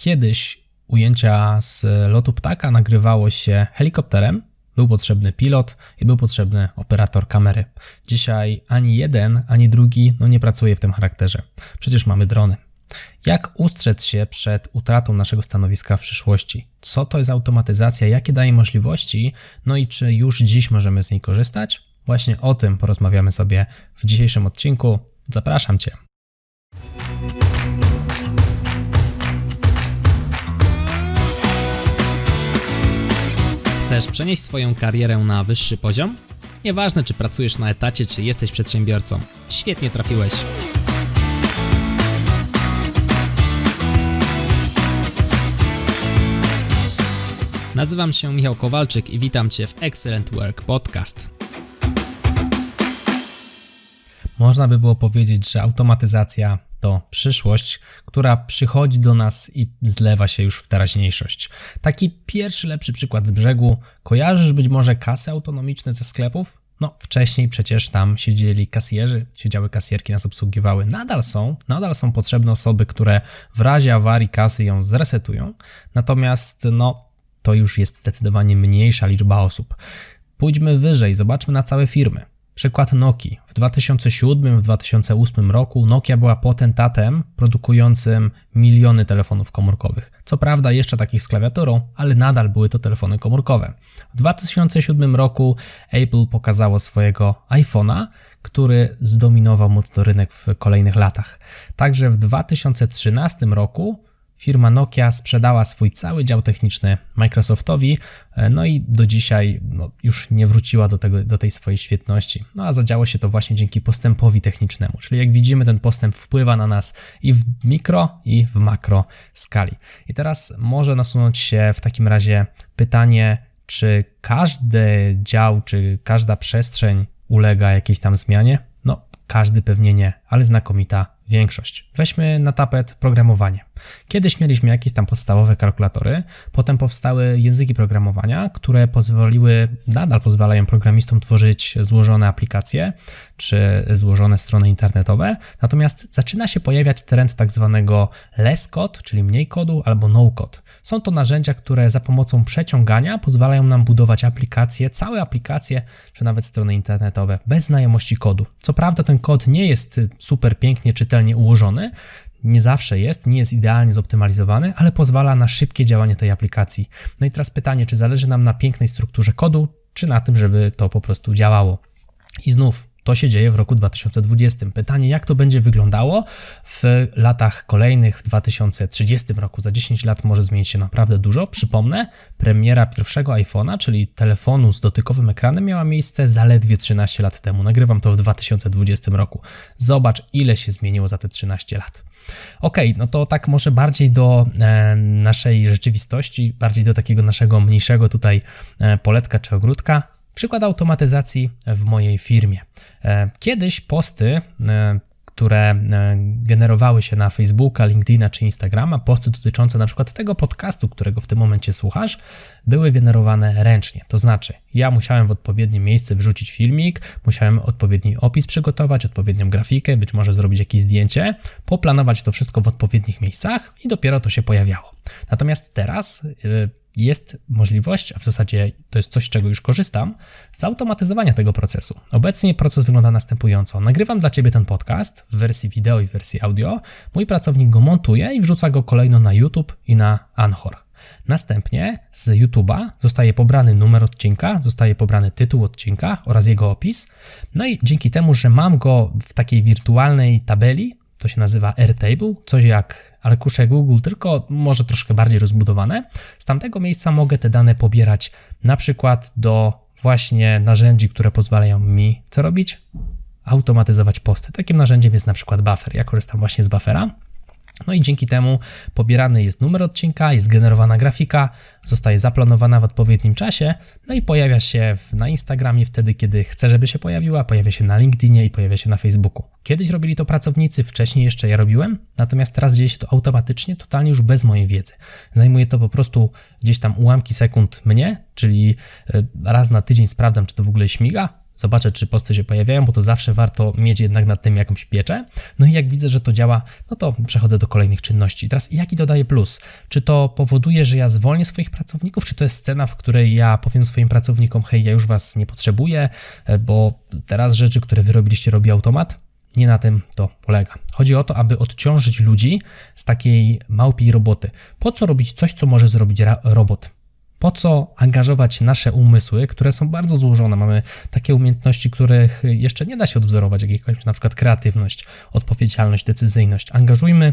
Kiedyś ujęcia z lotu ptaka nagrywało się helikopterem, był potrzebny pilot i był potrzebny operator kamery. Dzisiaj ani jeden, ani drugi no nie pracuje w tym charakterze. Przecież mamy drony. Jak ustrzec się przed utratą naszego stanowiska w przyszłości? Co to jest automatyzacja? Jakie daje możliwości? No i czy już dziś możemy z niej korzystać? Właśnie o tym porozmawiamy sobie w dzisiejszym odcinku. Zapraszam Cię. Chcesz przenieść swoją karierę na wyższy poziom? Nieważne, czy pracujesz na etacie, czy jesteś przedsiębiorcą. Świetnie trafiłeś. Nazywam się Michał Kowalczyk i witam Cię w Excellent Work Podcast. Można by było powiedzieć, że automatyzacja to przyszłość, która przychodzi do nas i zlewa się już w teraźniejszość. Taki pierwszy lepszy przykład z brzegu. Kojarzysz być może kasy autonomiczne ze sklepów? No, wcześniej przecież tam siedzieli kasjerzy, siedziały kasjerki, nas obsługiwały. Nadal są, nadal są potrzebne osoby, które w razie awarii kasy ją zresetują. Natomiast, no, to już jest zdecydowanie mniejsza liczba osób. Pójdźmy wyżej, zobaczmy na całe firmy. Przykład Nokii. W 2007, w 2008 roku Nokia była potentatem produkującym miliony telefonów komórkowych. Co prawda jeszcze takich z klawiaturą, ale nadal były to telefony komórkowe. W 2007 roku Apple pokazało swojego iPhone'a, który zdominował mocno rynek w kolejnych latach. Także w 2013 roku firma Nokia sprzedała swój cały dział techniczny Microsoftowi, e, no i do dzisiaj no, już nie wróciła do, tego, do tej swojej świetności. No a zadziało się to właśnie dzięki postępowi technicznemu, czyli jak widzimy, ten postęp wpływa na nas i w mikro, i w makro skali. I teraz może nasunąć się w takim razie pytanie, czy każdy dział, czy każda przestrzeń ulega jakiejś tam zmianie? No, każdy pewnie nie, ale znakomita większość. Weźmy na tapet programowanie. Kiedyś mieliśmy jakieś tam podstawowe kalkulatory, potem powstały języki programowania, które pozwoliły, nadal pozwalają programistom tworzyć złożone aplikacje czy złożone strony internetowe. Natomiast zaczyna się pojawiać trend tak zwanego less code, czyli mniej kodu albo no code. Są to narzędzia, które za pomocą przeciągania pozwalają nam budować aplikacje, całe aplikacje czy nawet strony internetowe bez znajomości kodu. Co prawda ten kod nie jest super pięknie czytelnie ułożony, nie zawsze jest, nie jest idealnie zoptymalizowany, ale pozwala na szybkie działanie tej aplikacji. No i teraz pytanie, czy zależy nam na pięknej strukturze kodu, czy na tym, żeby to po prostu działało. I znów to się dzieje w roku 2020. Pytanie, jak to będzie wyglądało w latach kolejnych, w 2030 roku. Za 10 lat może zmienić się naprawdę dużo. Przypomnę, premiera pierwszego iPhone'a, czyli telefonu z dotykowym ekranem, miała miejsce zaledwie 13 lat temu. Nagrywam to w 2020 roku. Zobacz, ile się zmieniło za te 13 lat. Ok, no to tak może bardziej do e, naszej rzeczywistości, bardziej do takiego naszego mniejszego tutaj e, poletka czy ogródka. Przykład automatyzacji w mojej firmie. E, kiedyś posty e, które e, generowały się na Facebooka, LinkedIna czy Instagrama, posty dotyczące na przykład tego podcastu, którego w tym momencie słuchasz, były generowane ręcznie. To znaczy, ja musiałem w odpowiednie miejsce wrzucić filmik, musiałem odpowiedni opis przygotować, odpowiednią grafikę, być może zrobić jakieś zdjęcie, poplanować to wszystko w odpowiednich miejscach i dopiero to się pojawiało. Natomiast teraz jest możliwość, a w zasadzie to jest coś, z czego już korzystam, zautomatyzowania tego procesu. Obecnie proces wygląda następująco. Nagrywam dla Ciebie ten podcast w wersji wideo i w wersji audio. Mój pracownik go montuje i wrzuca go kolejno na YouTube i na Anchor. Następnie z YouTube'a zostaje pobrany numer odcinka, zostaje pobrany tytuł odcinka oraz jego opis. No i dzięki temu, że mam go w takiej wirtualnej tabeli, to się nazywa Airtable, coś jak arkusze Google, tylko może troszkę bardziej rozbudowane. Z tamtego miejsca mogę te dane pobierać na przykład do właśnie narzędzi, które pozwalają mi co robić? Automatyzować posty. Takim narzędziem jest na przykład Buffer. Ja korzystam właśnie z Buffera. No i dzięki temu pobierany jest numer odcinka, jest generowana grafika, zostaje zaplanowana w odpowiednim czasie, no i pojawia się na Instagramie wtedy, kiedy chcę, żeby się pojawiła, pojawia się na LinkedInie i pojawia się na Facebooku. Kiedyś robili to pracownicy, wcześniej jeszcze ja robiłem, natomiast teraz dzieje się to automatycznie, totalnie już bez mojej wiedzy. Zajmuje to po prostu gdzieś tam ułamki sekund mnie, czyli e, raz na tydzień sprawdzam, czy to w ogóle śmiga, zobaczę, czy posty się pojawiają, bo to zawsze warto mieć jednak nad tym jakąś pieczę. No i jak widzę, że to działa, no to przechodzę do kolejnych czynności. Teraz jaki to daje plus? Czy to powoduje, że ja zwolnię swoich pracowników, czy to jest scena, w której ja powiem swoim pracownikom, hej, ja już was nie potrzebuję, e, bo teraz rzeczy, które wy robiliście, robi automat? Nie na tym to polega. Chodzi o to, aby odciążyć ludzi z takiej małpiej roboty. Po co robić coś, co może zrobić robot? Po co angażować nasze umysły, które są bardzo złożone? Mamy takie umiejętności, których jeszcze nie da się odwzorować, jak jakaś na przykład kreatywność, odpowiedzialność, decyzyjność. Angażujmy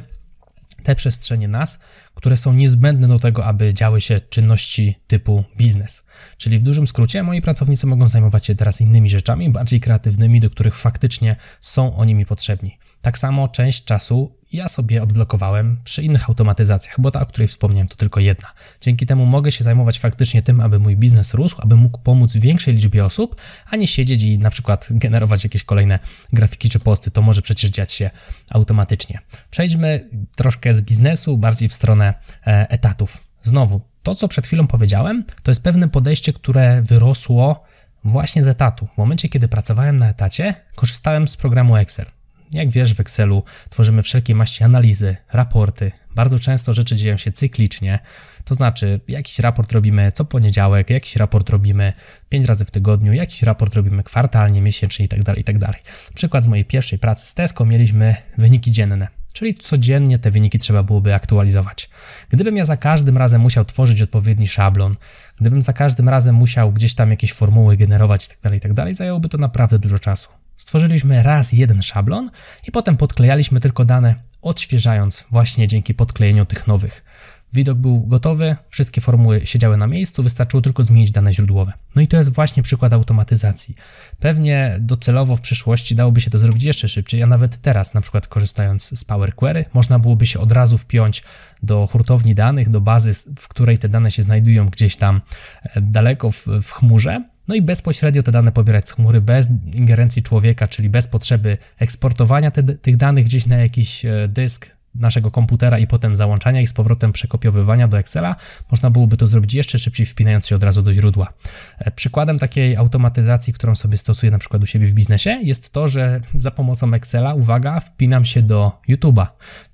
te przestrzenie nas, które są niezbędne do tego, aby działy się czynności typu biznes. Czyli w dużym skrócie, moi pracownicy mogą zajmować się teraz innymi rzeczami, bardziej kreatywnymi, do których faktycznie są oni mi potrzebni. Tak samo część czasu ja sobie odblokowałem przy innych automatyzacjach, bo ta, o której wspomniałem, to tylko jedna. Dzięki temu mogę się zajmować faktycznie tym, aby mój biznes rósł, aby mógł pomóc większej liczbie osób, a nie siedzieć i na przykład generować jakieś kolejne grafiki czy posty. To może przecież dziać się automatycznie. Przejdźmy troszkę z biznesu bardziej w stronę e, etatów. Znowu, to co przed chwilą powiedziałem, to jest pewne podejście, które wyrosło właśnie z etatu. W momencie, kiedy pracowałem na etacie, korzystałem z programu Excel. Jak wiesz, w Excelu tworzymy wszelkie maści analizy, raporty. Bardzo często rzeczy dzieją się cyklicznie, to znaczy jakiś raport robimy co poniedziałek, jakiś raport robimy 5 razy w tygodniu, jakiś raport robimy kwartalnie, miesięcznie itd. Tak itd. Tak Przykład z mojej pierwszej pracy z Tesco mieliśmy wyniki dzienne. Czyli codziennie te wyniki trzeba byłoby aktualizować. Gdybym ja za każdym razem musiał tworzyć odpowiedni szablon, gdybym za każdym razem musiał gdzieś tam jakieś formuły generować itd., tak itd., zajęłoby to naprawdę dużo czasu. Stworzyliśmy raz jeden szablon i potem podklejaliśmy tylko dane, odświeżając właśnie dzięki podklejeniu tych nowych. Widok był gotowy, wszystkie formuły siedziały na miejscu, wystarczyło tylko zmienić dane źródłowe. No i to jest właśnie przykład automatyzacji. Pewnie docelowo w przyszłości dałoby się to zrobić jeszcze szybciej, a nawet teraz, na przykład korzystając z Power Query, można byłoby się od razu wpiąć do hurtowni danych, do bazy, w której te dane się znajdują gdzieś tam e, daleko w, w chmurze no i bezpośrednio te dane pobierać z chmury, bez ingerencji człowieka, czyli bez potrzeby eksportowania te, tych danych gdzieś na jakiś e, dysk, naszego komputera i potem załączania ich z powrotem przekopiowywania do Excela, można byłoby to zrobić jeszcze szybciej, wpinając się od razu do źródła. E, przykładem takiej automatyzacji, którą sobie stosuję na przykład u siebie w biznesie, jest to, że za pomocą Excela, uwaga, wpinam się do YouTube'a.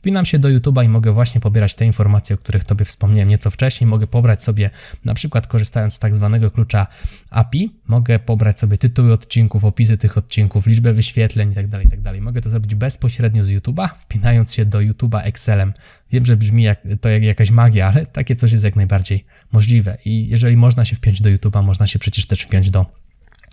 Wpinam się do YouTube'a i mogę właśnie pobierać te informacje, o których Tobie wspomniałem nieco wcześniej. Mogę pobrać sobie, na przykład korzystając z tak zwanego klucza API, mogę pobrać sobie tytuły odcinków, opisy tych odcinków, liczbę wyświetleń itd., tak itd. Tak mogę to zrobić bezpośrednio z YouTube'a, wpinając się do YouTube'a Excelem. Wiem, że brzmi jak, to jak jakaś magia, ale takie coś jest jak najbardziej możliwe. I jeżeli można się wpiąć do YouTube'a, można się przecież też wpiąć do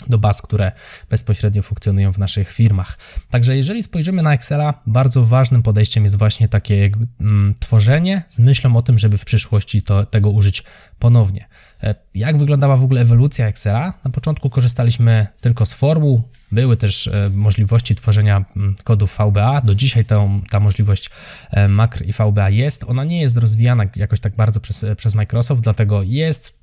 do baz, które bezpośrednio funkcjonują w naszych firmach. Także jeżeli spojrzymy na Excela, bardzo ważnym podejściem jest właśnie takie mm, tworzenie z myślą o tym, żeby w przyszłości to, tego użyć ponownie. E, jak wyglądała w ogóle ewolucja Excela? Na początku korzystaliśmy tylko z formuł, były też e, możliwości tworzenia mm, kodów VBA. Do dzisiaj ta, ta możliwość e, makr i VBA jest. Ona nie jest rozwijana jakoś tak bardzo przez, przez Microsoft, dlatego jest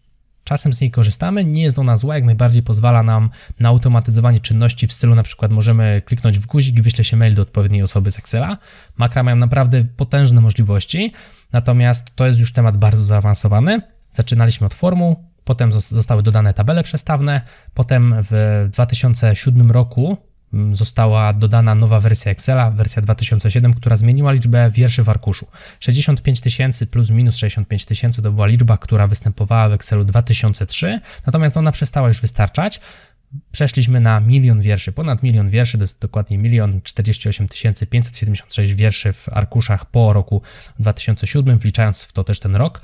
Czasem z niej korzystamy, nie jest ona zła, jak najbardziej pozwala nam na automatyzowanie czynności w stylu na przykład możemy kliknąć w guzik i wyśle się mail do odpowiedniej osoby z Excela. Makra mają naprawdę potężne możliwości, natomiast to jest już temat bardzo zaawansowany. Zaczynaliśmy od formuł, potem zostały dodane tabele przestawne, potem w 2007 roku została dodana nowa wersja Excela, wersja 2007, która zmieniła liczbę wierszy w arkuszu. 65 tysięcy plus minus 65 tysięcy to była liczba, która występowała w Excelu 2003, natomiast ona przestała już wystarczać. Przeszliśmy na milion wierszy, ponad milion wierszy, to jest dokładnie milion 48 576 wierszy w arkuszach po roku 2007, wliczając w to też ten rok.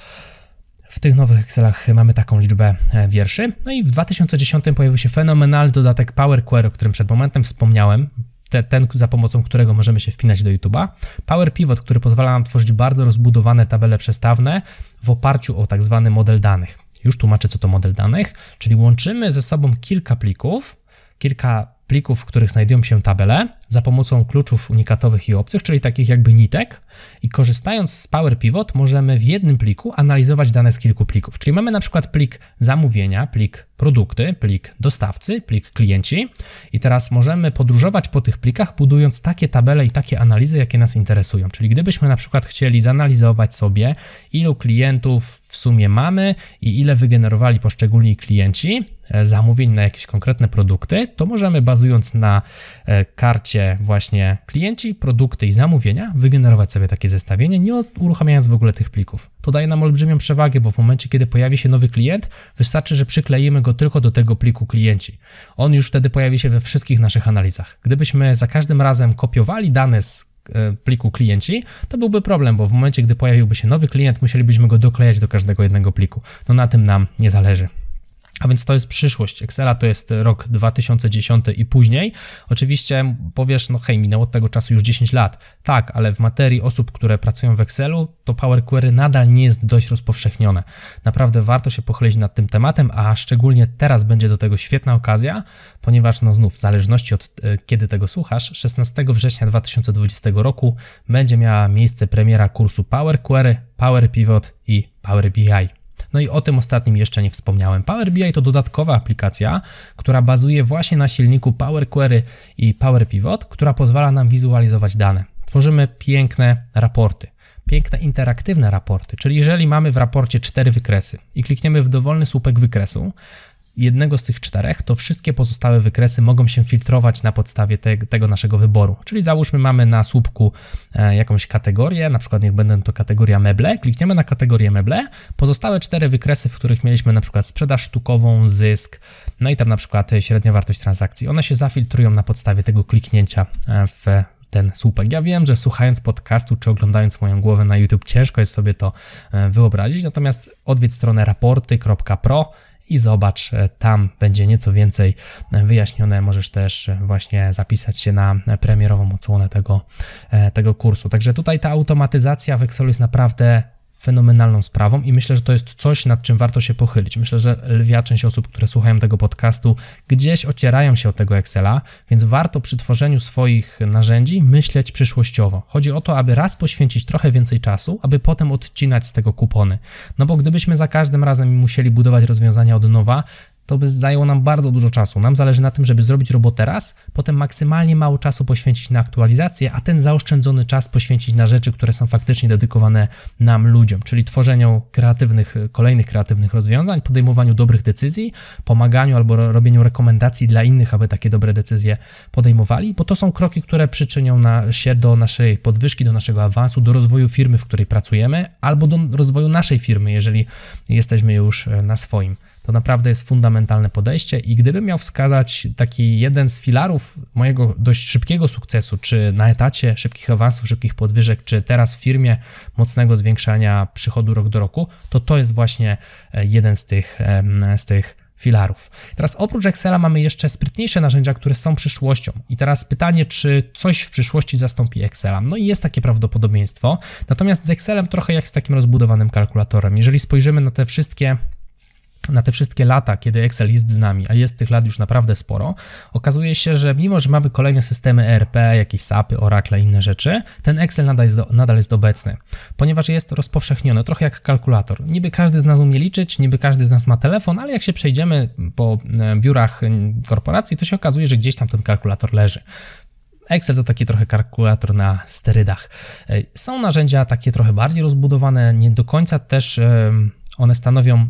W tych nowych Excelach mamy taką liczbę e, wierszy. No i w 2010 pojawił się fenomenalny dodatek Power Query, o którym przed momentem wspomniałem. Te, ten, za pomocą którego możemy się wpinać do YouTube'a. Power Pivot, który pozwala nam tworzyć bardzo rozbudowane tabele przestawne w oparciu o tak zwany model danych. Już tłumaczę, co to model danych, czyli łączymy ze sobą kilka plików, kilka plików, w których znajdują się tabele, za pomocą kluczów unikatowych i obcych, czyli takich jakby nitek i korzystając z Power Pivot możemy w jednym pliku analizować dane z kilku plików. Czyli mamy na przykład plik zamówienia, plik produkty, plik dostawcy, plik klienci i teraz możemy podróżować po tych plikach budując takie tabele i takie analizy, jakie nas interesują. Czyli gdybyśmy na przykład chcieli zanalizować sobie ilu klientów w sumie mamy i ile wygenerowali poszczególni klienci e, zamówień na jakieś konkretne produkty, to możemy bazując na e, właśnie klienci, produkty i zamówienia wygenerować sobie takie zestawienie, nie uruchamiając w ogóle tych plików. To daje nam olbrzymią przewagę, bo w momencie, kiedy pojawi się nowy klient, wystarczy, że przykleimy go tylko do tego pliku klienci. On już wtedy pojawi się we wszystkich naszych analizach. Gdybyśmy za każdym razem kopiowali dane z e, pliku klienci, to byłby problem, bo w momencie, gdy pojawiłby się nowy klient, musielibyśmy go doklejać do każdego jednego pliku. No na tym nam nie zależy. A więc to jest przyszłość. Excela to jest rok 2010 i później. Oczywiście powiesz, no hej, minęło od tego czasu już 10 lat. Tak, ale w materii osób, które pracują w Excelu, to Power Query nadal nie jest dość rozpowszechnione. Naprawdę warto się pochylić nad tym tematem, a szczególnie teraz będzie do tego świetna okazja, ponieważ no znów, w zależności od e, kiedy tego słuchasz, 16 września 2020 roku będzie miała miejsce premiera kursu Power Query, Power Pivot i Power BI. No i o tym ostatnim jeszcze nie wspomniałem. Power BI to dodatkowa aplikacja, która bazuje właśnie na silniku Power Query i Power Pivot, która pozwala nam wizualizować dane. Tworzymy piękne raporty piękne interaktywne raporty, czyli jeżeli mamy w raporcie cztery wykresy i klikniemy w dowolny słupek wykresu, jednego z tych czterech, to wszystkie pozostałe wykresy mogą się filtrować na podstawie te, tego naszego wyboru. Czyli załóżmy, mamy na słupku e, jakąś kategorię, na przykład niech będą to kategoria meble, klikniemy na kategorię meble, pozostałe cztery wykresy, w których mieliśmy na przykład sprzedaż sztukową, zysk, no i tam na przykład średnia wartość transakcji, one się zafiltrują na podstawie tego kliknięcia e, w ten słupek. Ja wiem, że słuchając podcastu czy oglądając moją głowę na YouTube ciężko jest sobie to e, wyobrazić, natomiast odwiedź stronę raporty.pro i zobacz, e, tam będzie nieco więcej e, wyjaśnione. Możesz też e, właśnie zapisać się na premierową odsłonę tego, tego kursu. Także tutaj ta automatyzacja w Excelu jest naprawdę fenomenalną sprawą i myślę, że to jest coś, nad czym warto się pochylić. Myślę, że lwia część osób, które słuchają tego podcastu, gdzieś ocierają się od tego Excela, więc warto przy tworzeniu swoich narzędzi myśleć przyszłościowo. Chodzi o to, aby raz poświęcić trochę więcej czasu, aby potem odcinać z tego kupony. No bo gdybyśmy za każdym razem musieli budować rozwiązania od nowa, to by zajęło nam bardzo dużo czasu. Nam zależy na tym, żeby zrobić robotę teraz, potem maksymalnie mało czasu poświęcić na aktualizację, a ten zaoszczędzony czas poświęcić na rzeczy, które są faktycznie dedykowane nam, ludziom, czyli tworzeniu kreatywnych, kolejnych kreatywnych rozwiązań, podejmowaniu dobrych decyzji, pomaganiu albo robieniu rekomendacji dla innych, aby takie dobre decyzje podejmowali, bo to są kroki, które przyczynią na, się do naszej podwyżki, do naszego awansu, do rozwoju firmy, w której pracujemy, albo do rozwoju naszej firmy, jeżeli jesteśmy już e, na swoim. To naprawdę jest fundamentalne podejście i gdybym miał wskazać taki jeden z filarów mojego dość szybkiego sukcesu, czy na etacie szybkich awansów, szybkich podwyżek, czy teraz w firmie mocnego zwiększania przychodu rok do roku, to to jest właśnie e, jeden z tych, z tych filarów. Teraz oprócz Excela mamy jeszcze sprytniejsze narzędzia, które są przyszłością. I teraz pytanie, czy coś w przyszłości zastąpi Excela? No i jest takie prawdopodobieństwo. Natomiast z Excelem trochę jak z takim rozbudowanym kalkulatorem. Jeżeli spojrzymy na te wszystkie na te wszystkie lata, kiedy Excel jest z nami, a jest tych lat już naprawdę sporo, okazuje się, że mimo, że mamy kolejne systemy ERP, jakieś SAPy, Oracle inne rzeczy, ten Excel nadal jest, do, nadal jest obecny, ponieważ jest rozpowszechniony, trochę jak kalkulator. Niby każdy z nas umie liczyć, niby każdy z nas ma telefon, ale jak się przejdziemy po e, biurach korporacji, to się okazuje, że gdzieś tam ten kalkulator leży. Excel to taki trochę kalkulator na sterydach. E, są narzędzia takie trochę bardziej rozbudowane, nie do końca też one stanowią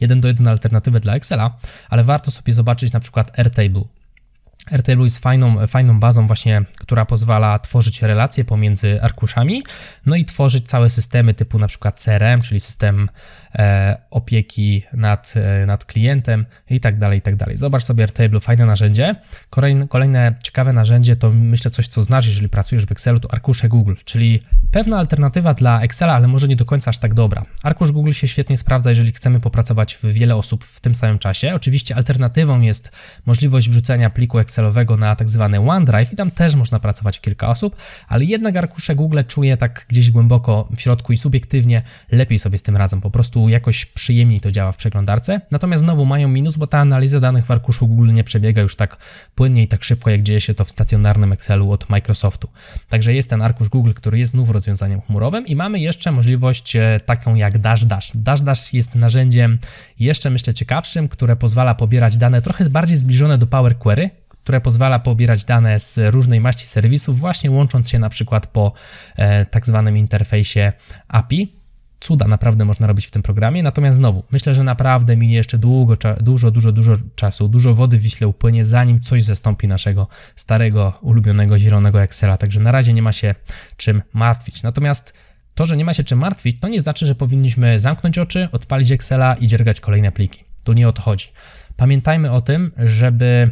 jeden do jeden alternatywę dla Excela, ale warto sobie zobaczyć na przykład Airtable. Airtable jest fajną, fajną bazą właśnie, która pozwala tworzyć relacje pomiędzy arkuszami, no i tworzyć całe systemy typu na przykład CRM, czyli system opieki nad, e, nad klientem i tak dalej, i tak dalej. Zobacz sobie Airtable, fajne narzędzie. Kolejne, kolejne ciekawe narzędzie to myślę coś, co znasz, jeżeli pracujesz w Excelu, to arkusze Google, czyli pewna alternatywa dla Excela, ale może nie do końca aż tak dobra. Arkusz Google się świetnie sprawdza, jeżeli chcemy popracować w wiele osób w tym samym czasie. Oczywiście alternatywą jest możliwość wrzucenia pliku Excel Excelowego na tak zwany OneDrive i tam też można pracować w kilka osób, ale jednak arkusze Google czuję tak gdzieś głęboko w środku i subiektywnie lepiej sobie z tym radzą. Po prostu jakoś przyjemniej to działa w przeglądarce. Natomiast znowu mają minus, bo ta analiza danych w arkuszu Google nie przebiega już tak płynnie i tak szybko, jak dzieje się to w stacjonarnym Excelu od Microsoftu. Także jest ten arkusz Google, który jest znów rozwiązaniem chmurowym i mamy jeszcze możliwość e, taką jak Dash Dash. Dash Dash jest narzędziem jeszcze myślę ciekawszym, które pozwala pobierać dane trochę bardziej zbliżone do Power Query, które pozwala pobierać dane z różnej maści serwisów, właśnie łącząc się na przykład po e, tak zwanym interfejsie API. Cuda naprawdę można robić w tym programie, natomiast znowu, myślę, że naprawdę minie jeszcze długo, dużo, dużo, dużo czasu, dużo wody w Wiśle upłynie, zanim coś zastąpi naszego starego, ulubionego, zielonego Excela, także na razie nie ma się czym martwić. Natomiast to, że nie ma się czym martwić, to nie znaczy, że powinniśmy zamknąć oczy, odpalić Excela i dziergać kolejne pliki. Tu nie o to chodzi. Pamiętajmy o tym, żeby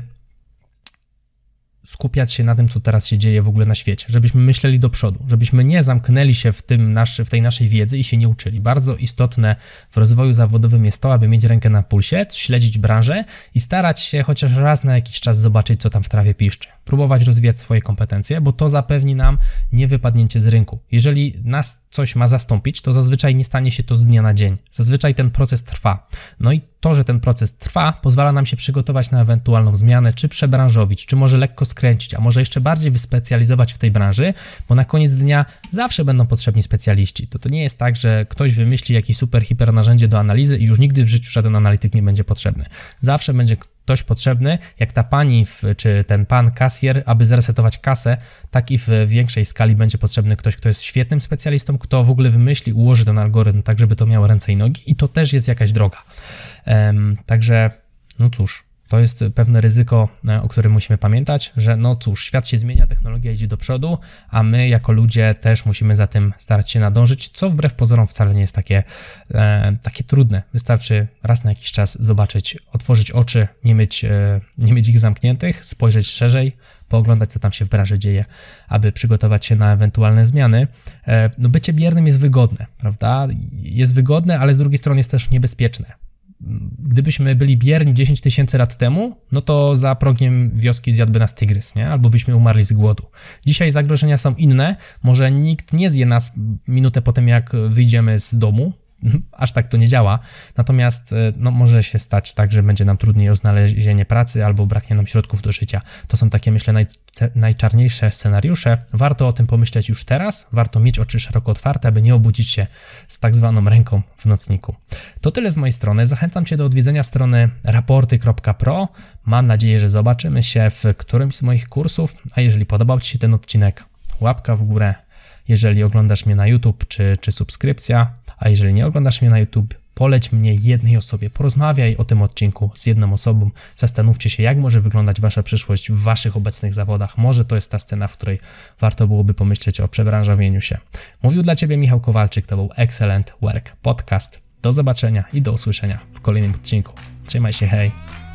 skupiać się na tym, co teraz się dzieje w ogóle na świecie, żebyśmy myśleli do przodu, żebyśmy nie zamknęli się w, tym naszy, w tej naszej wiedzy i się nie uczyli. Bardzo istotne w rozwoju zawodowym jest to, aby mieć rękę na pulsie, śledzić branżę i starać się chociaż raz na jakiś czas zobaczyć, co tam w trawie piszczy. Próbować rozwijać swoje kompetencje, bo to zapewni nam niewypadnięcie z rynku. Jeżeli nas coś ma zastąpić, to zazwyczaj nie stanie się to z dnia na dzień. Zazwyczaj ten proces trwa. No i to, że ten proces trwa, pozwala nam się przygotować na ewentualną zmianę, czy przebranżowić, czy może lekko skręcić, a może jeszcze bardziej wyspecjalizować w tej branży, bo na koniec dnia zawsze będą potrzebni specjaliści. To to nie jest tak, że ktoś wymyśli jakieś super, hiper narzędzie do analizy i już nigdy w życiu żaden analityk nie będzie potrzebny. Zawsze będzie ktoś potrzebny, jak ta pani w, czy ten pan kasjer, aby zresetować kasę, tak i w większej skali będzie potrzebny ktoś, kto jest świetnym specjalistą, kto w ogóle wymyśli, ułoży ten algorytm tak, żeby to miało ręce i nogi i to też jest jakaś droga. Także, no cóż, to jest pewne ryzyko, e, o którym musimy pamiętać, że no cóż, świat się zmienia, technologia idzie do przodu, a my jako ludzie też musimy za tym starać się nadążyć, co wbrew pozorom wcale nie jest takie, e, takie trudne. Wystarczy raz na jakiś czas zobaczyć, otworzyć oczy, nie mieć, e, nie mieć ich zamkniętych, spojrzeć szerzej, pooglądać, co tam się w branży dzieje, aby przygotować się na ewentualne zmiany. No bycie biernym jest wygodne, prawda? Jest wygodne, ale z drugiej strony jest też niebezpieczne gdybyśmy byli bierni 10 tysięcy lat temu, no to za progiem wioski zjadłby nas tygrys, nie? albo byśmy umarli z głodu. Dzisiaj zagrożenia są inne, może nikt nie zje nas minutę po tym, jak wyjdziemy z domu, aż tak to nie działa. Natomiast e, no, może się stać tak, że będzie nam trudniej o znalezienie pracy albo braknie nam środków do życia. To są takie, myślę, naj, najczarniejsze scenariusze. Warto o tym pomyśleć już teraz. Warto mieć oczy szeroko otwarte, aby nie obudzić się z tak zwaną ręką w nocniku. To tyle z mojej strony. Zachęcam Cię do odwiedzenia strony raporty.pro. Mam nadzieję, że zobaczymy się w którymś z moich kursów. A jeżeli podobał Ci się ten odcinek, łapka w górę. Jeżeli oglądasz mnie na YouTube, czy, czy subskrypcja, a jeżeli nie oglądasz mnie na YouTube, poleć mnie jednej osobie, porozmawiaj o tym odcinku z jedną osobą, zastanówcie się, jak może wyglądać Wasza przyszłość w Waszych obecnych zawodach. Może to jest ta scena, w której warto byłoby pomyśleć o przebranżowieniu się. Mówił dla Ciebie Michał Kowalczyk, to był Excellent Work Podcast. Do zobaczenia i do usłyszenia w kolejnym odcinku. Trzymaj się, hej!